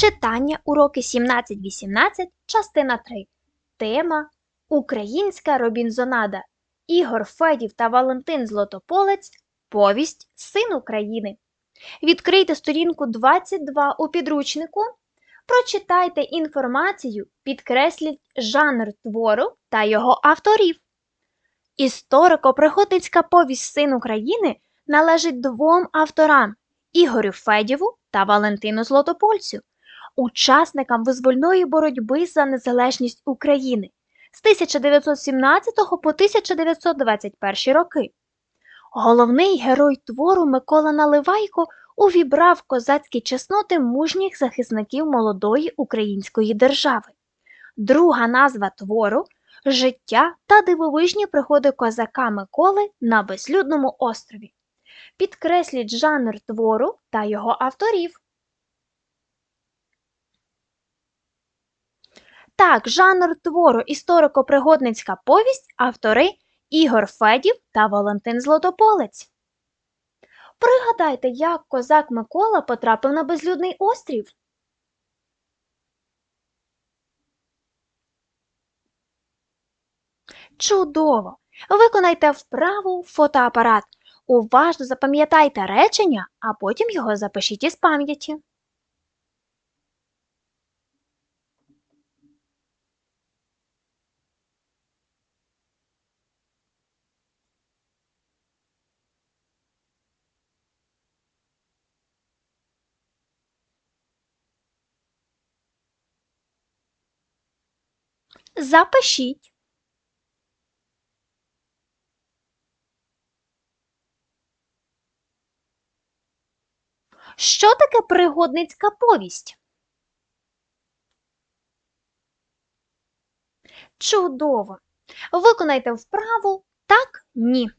Читання уроки 17-18, частина 3. Тема Українська Робінзонада. Ігор Федів та Валентин Злотополець. Повість Син України. Відкрийте сторінку 22 у підручнику. Прочитайте інформацію, підкресліть жанр твору та його авторів. Історико-пригодницька повість Син України належить двом авторам Ігорю Федєву та Валентину Злотопольцю учасникам визвольної боротьби за незалежність України з 1917 по 1921 роки. Головний герой твору Микола Наливайко увібрав козацькі чесноти мужніх захисників молодої української держави. Друга назва твору життя та дивовижні пригоди козака Миколи на безлюдному острові. Підкресліть жанр твору та його авторів. Так, жанр твору історико-пригодницька повість автори Ігор Федів та Валентин Злотополець. Пригадайте, як козак Микола потрапив на безлюдний острів. Чудово! Виконайте вправу фотоапарат. Уважно запам'ятайте речення, а потім його запишіть із пам'яті. Запишіть. Що таке пригодницька повість? Чудово! Виконайте вправу так, ні.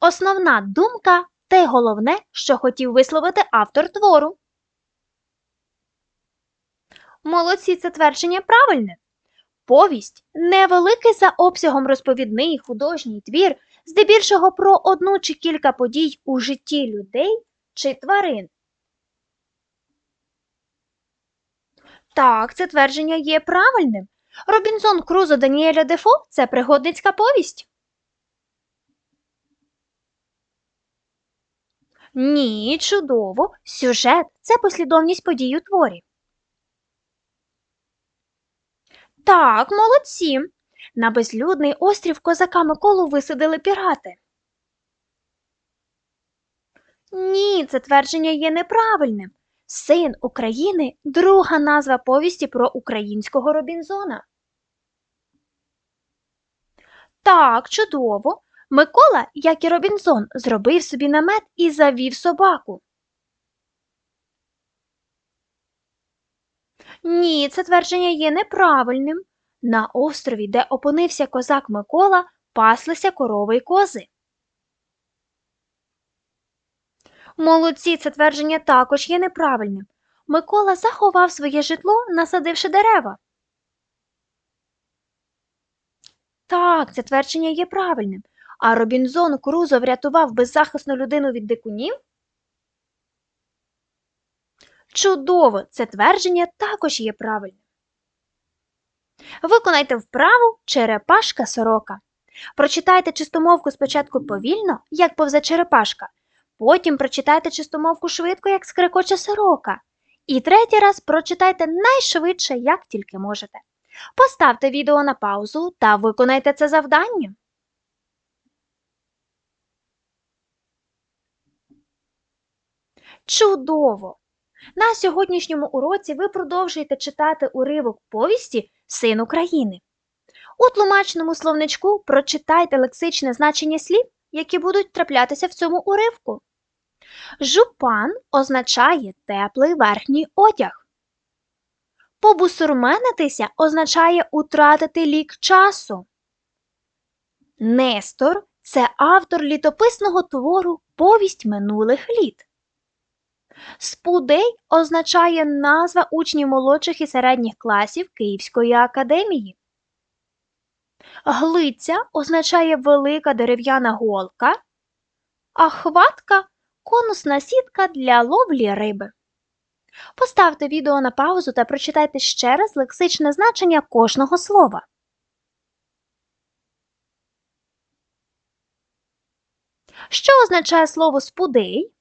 Основна думка те головне, що хотів висловити автор твору. Молодці, це твердження правильне. Повість невеликий за обсягом розповідний художній твір, здебільшого про одну чи кілька подій у житті людей чи тварин. Так, це твердження є правильним. Робінзон Крузо Даніеля Дефо це пригодницька повість. Ні, чудово. Сюжет це послідовність подій у творі. Так, молодці. На безлюдний острів козака Миколу висадили пірати. Ні, це твердження є неправильним. Син України друга назва повісті про українського Робінзона. Так, чудово. Микола, як і Робінзон, зробив собі намет і завів собаку. Ні, це твердження є неправильним. На острові, де опинився козак Микола, паслися корови й кози. Молодці, це твердження також є неправильним. Микола заховав своє житло, насадивши дерева. Так, це твердження є правильним. А Робінзон Крузо врятував беззахисну людину від дикунів? Чудово! Це твердження також є правильним. Виконайте вправу черепашка сорока. Прочитайте чистомовку спочатку повільно, як повзе черепашка. Потім прочитайте чистомовку швидко, як скрикоче сорока. І третій раз прочитайте найшвидше, як тільки можете. Поставте відео на паузу та виконайте це завдання. Чудово! На сьогоднішньому уроці ви продовжуєте читати уривок повісті Син України. У тлумачному словничку прочитайте лексичне значення слів, які будуть траплятися в цьому уривку. Жупан означає теплий верхній одяг. Побусурменитися означає утратити лік часу. Нестор це автор літописного твору Повість минулих літ. Спудей означає назва учнів молодших і середніх класів Київської академії. Глиця означає велика дерев'яна голка, а хватка конусна сітка для ловлі риби. Поставте відео на паузу та прочитайте ще раз лексичне значення кожного слова. Що означає слово спудей?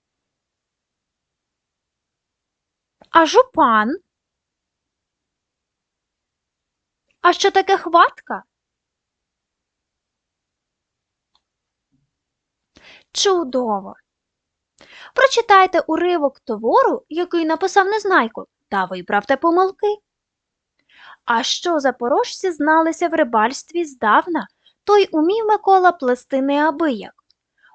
А жупан? А що таке хватка? Чудово! Прочитайте уривок твору, який написав Незнайко, та виправте помилки. А що запорожці зналися в рибальстві здавна, то й умів Микола плести неабияк.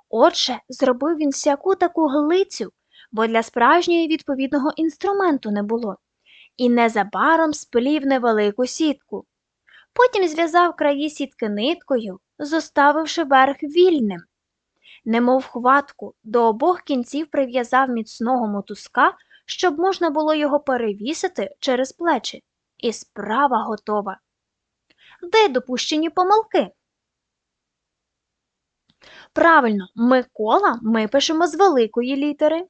Отже, зробив він всяку таку глицю, бо для справжньої відповідного інструменту не було, і незабаром сплів невелику сітку. Потім зв'язав краї сітки ниткою, зоставивши верх вільним. Немов хватку, до обох кінців прив'язав міцного мотузка, щоб можна було його перевісити через плечі. І справа готова. Де допущені помилки? Правильно, Микола ми пишемо з великої літери.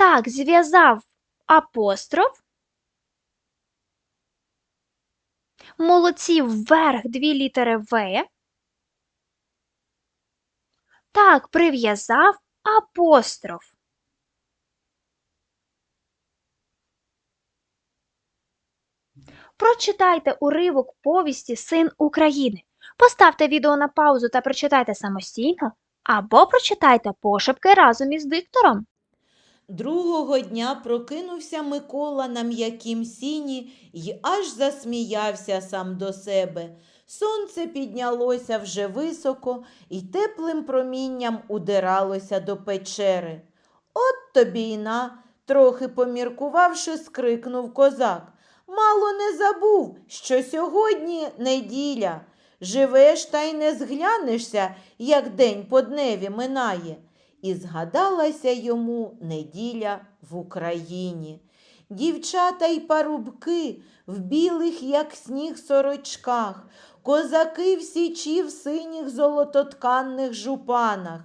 Так, зв'язав апостроф. Молодці вверх дві літери В. Так, прив'язав апостроф. Прочитайте уривок повісті Син України. Поставте відео на паузу та прочитайте самостійно, або прочитайте пошепки разом із диктором. Другого дня прокинувся Микола на м'якім сіні й аж засміявся сам до себе. Сонце піднялося вже високо і теплим промінням удиралося до печери. От тобі й на, трохи поміркувавши, скрикнув козак. Мало не забув, що сьогодні неділя. Живеш та й не зглянешся, як день по дневі минає. І згадалася йому неділя в Україні. Дівчата й парубки в білих, як сніг, сорочках, козаки в січі в синіх золототканних жупанах.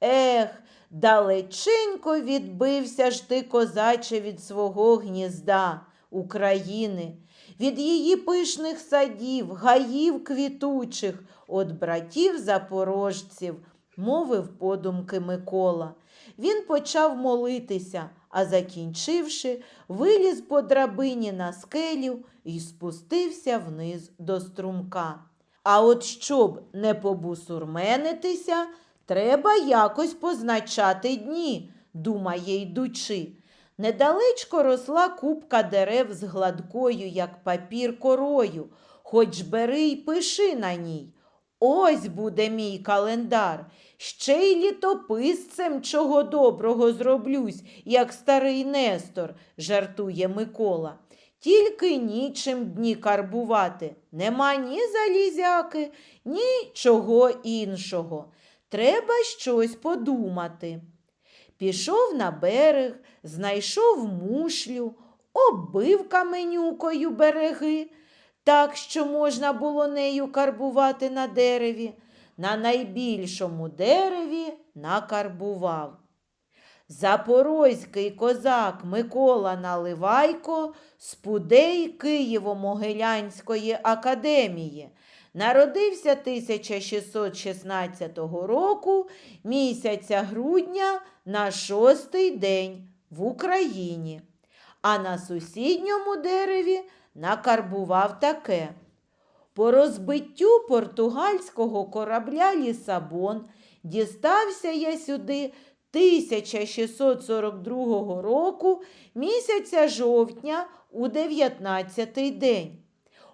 Ех, далеченько відбився ж ти, козаче, від свого гнізда України, від її пишних садів, гаїв квітучих, от братів запорожців мовив подумки Микола. Він почав молитися, а закінчивши, виліз по драбині на скелю і спустився вниз до струмка. А от щоб не побусурменитися, треба якось позначати дні, думає йдучи. Недалечко росла купка дерев з гладкою, як папір корою, хоч бери й пиши на ній. Ось буде мій календар. Ще й літописцем чого доброго зроблюсь, як старий Нестор, жартує Микола. Тільки нічим дні карбувати. Нема ні залізяки, ні чого іншого. Треба щось подумати. Пішов на берег, знайшов мушлю, оббив каменюкою береги, так що можна було нею карбувати на дереві. На найбільшому дереві накарбував. Запорозький козак Микола Наливайко з пудей Києво-Могилянської академії. Народився 1616 року місяця грудня на шостий день в Україні. А на сусідньому дереві накарбував таке. По розбиттю португальського корабля Лісабон дістався я сюди 1642 року місяця жовтня у 19-й день.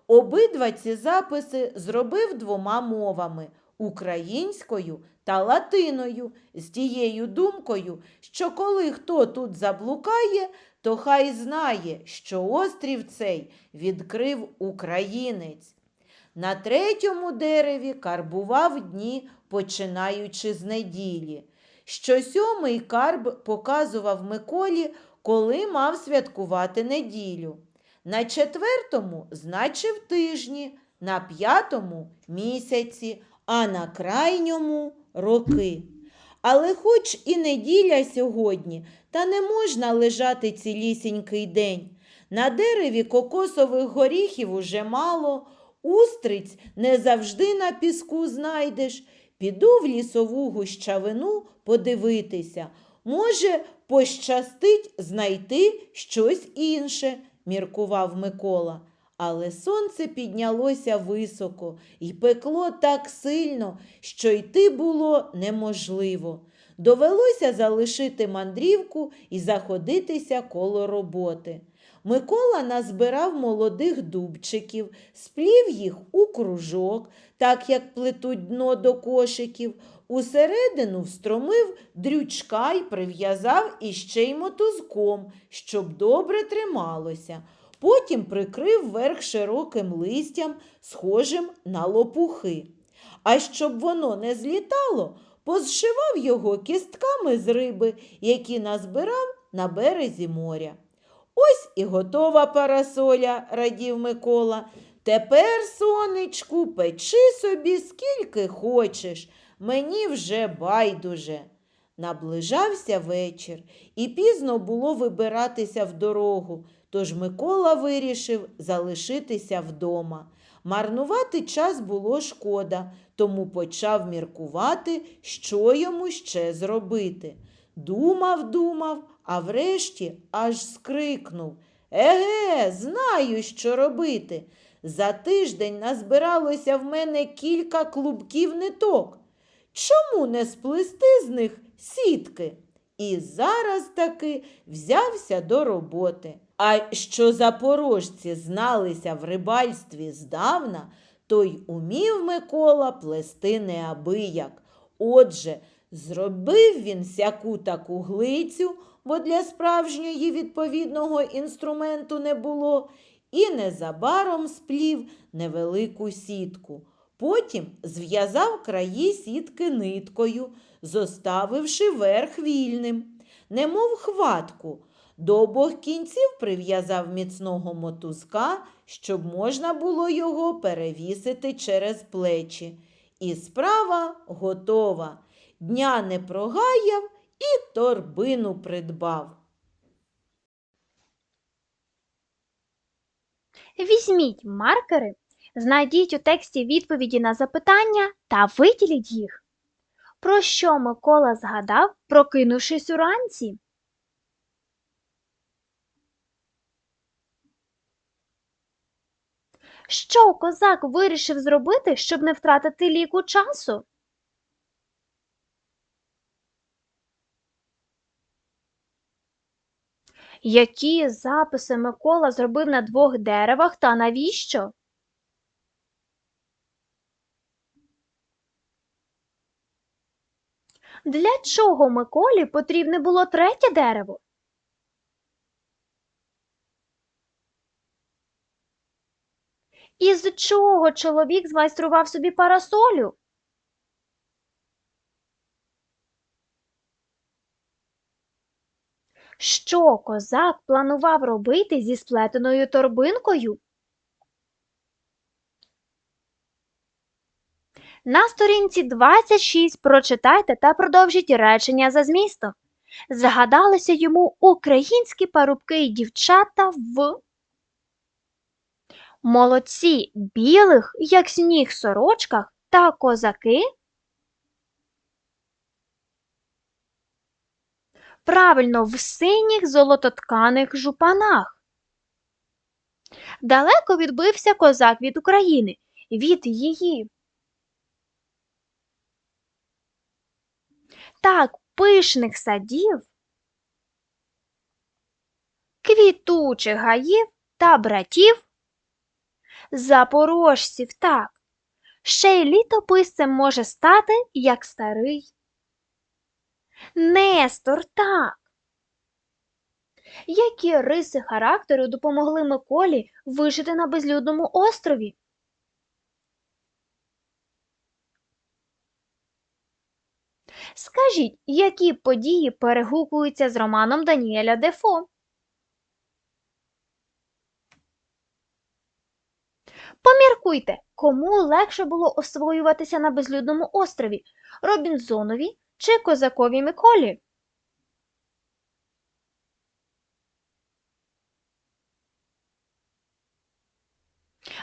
Обидва ці записи зробив двома мовами українською та латиною, з тією думкою, що коли хто тут заблукає, то хай знає, що острів цей відкрив українець. На третьому дереві карбував дні, починаючи з неділі. Що сьомий карб показував Миколі, коли мав святкувати неділю. На четвертому значив тижні, на п'ятому місяці, а на крайньому роки. Але хоч і неділя сьогодні, та не можна лежати цілісінький день. На дереві кокосових горіхів уже мало, устриць не завжди на піску знайдеш. Піду в лісову гущавину подивитися. Може, пощастить знайти щось інше, міркував Микола. Але сонце піднялося високо і пекло так сильно, що йти було неможливо. Довелося залишити мандрівку і заходитися коло роботи. Микола назбирав молодих дубчиків, сплів їх у кружок, так як плетуть дно до кошиків, усередину встромив дрючка й прив'язав іще й мотузком, щоб добре трималося. Потім прикрив верх широким листям, схожим на лопухи. А щоб воно не злітало, позшивав його кістками з риби, які назбирав на березі моря. Ось і готова парасоля, радів Микола. Тепер, сонечку, печи собі скільки хочеш, мені вже байдуже. Наближався вечір, і пізно було вибиратися в дорогу, тож Микола вирішив залишитися вдома. Марнувати час було шкода, тому почав міркувати, що йому ще зробити. Думав, думав, а врешті аж скрикнув. Еге, знаю, що робити. За тиждень назбиралося в мене кілька клубків ниток. Чому не сплести з них сітки? І зараз таки взявся до роботи. А що запорожці зналися в рибальстві здавна, то й умів Микола плести неабияк. Отже, зробив він сяку таку глицю, бо для справжньої відповідного інструменту не було, і незабаром сплів невелику сітку. Потім зв'язав краї сітки ниткою, зоставивши верх вільним, немов хватку. До обох кінців прив'язав міцного мотузка, щоб можна було його перевісити через плечі. І справа готова. Дня не прогаяв і торбину придбав. Візьміть маркери, знайдіть у тексті відповіді на запитання та виділіть їх. Про що Микола згадав, прокинувшись уранці? Що козак вирішив зробити, щоб не втратити ліку часу? Які записи Микола зробив на двох деревах та навіщо? Для чого Миколі потрібне було третє дерево? Із чого чоловік змайстрував собі парасолю? Що козак планував робити зі сплетеною торбинкою? На сторінці 26 прочитайте та продовжіть речення за змістом. Згадалися йому українські парубки й дівчата в молодці білих, як сніг сорочках, та козаки. Правильно, в синіх золототканих жупанах. Далеко відбився козак від України, від її. Так, пишних садів, квітучих гаїв та братів, запорожців так. Ще й літописцем може стати, як старий. Нестор так. Які риси характеру допомогли Миколі вижити на безлюдному острові? Скажіть, які події перегукуються з романом Даніеля Дефо? Поміркуйте, кому легше було освоюватися на безлюдному острові Робінзонові чи козакові Миколі?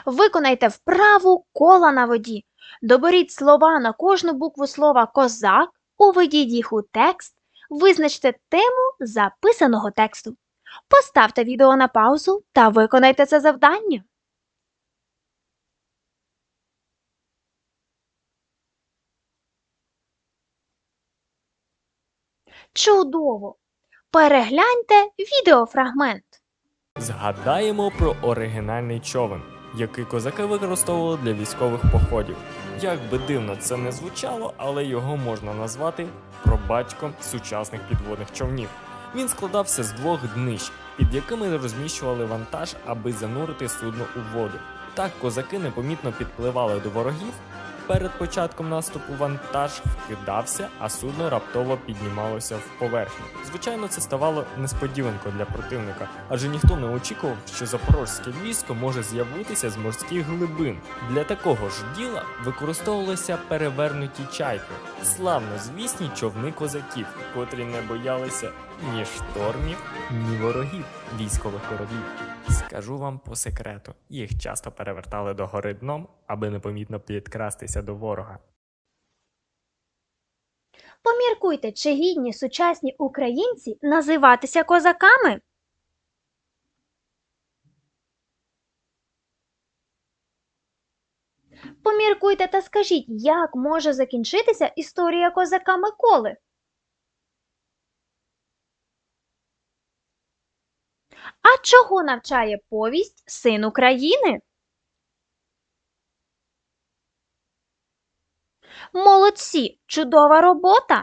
Виконайте вправу кола на воді. Доберіть слова на кожну букву слова козак, уведіть їх у текст, визначте тему записаного тексту. Поставте відео на паузу та виконайте це завдання. Чудово! Перегляньте відеофрагмент. Згадаємо про оригінальний човен, який козаки використовували для військових походів. Як би дивно це не звучало, але його можна назвати пробатьком сучасних підводних човнів. Він складався з двох днищ, під якими розміщували вантаж, аби занурити судно у воду. Так козаки непомітно підпливали до ворогів. Перед початком наступу вантаж вкидався, а судно раптово піднімалося в поверхню. Звичайно, це ставало несподіванкою для противника, адже ніхто не очікував, що запорозьке військо може з'явитися з морських глибин. Для такого ж діла використовувалися перевернуті чайки, славно звісні човни козаків, котрі не боялися ні штормів, ні ворогів військових кораблів. Скажу вам по секрету, їх часто перевертали до гори дном, аби непомітно підкрастися до ворога. Поміркуйте, чи гідні сучасні українці називатися козаками? Поміркуйте та скажіть, як може закінчитися історія козака Миколи? А чого навчає повість Син України? Молодці! Чудова робота!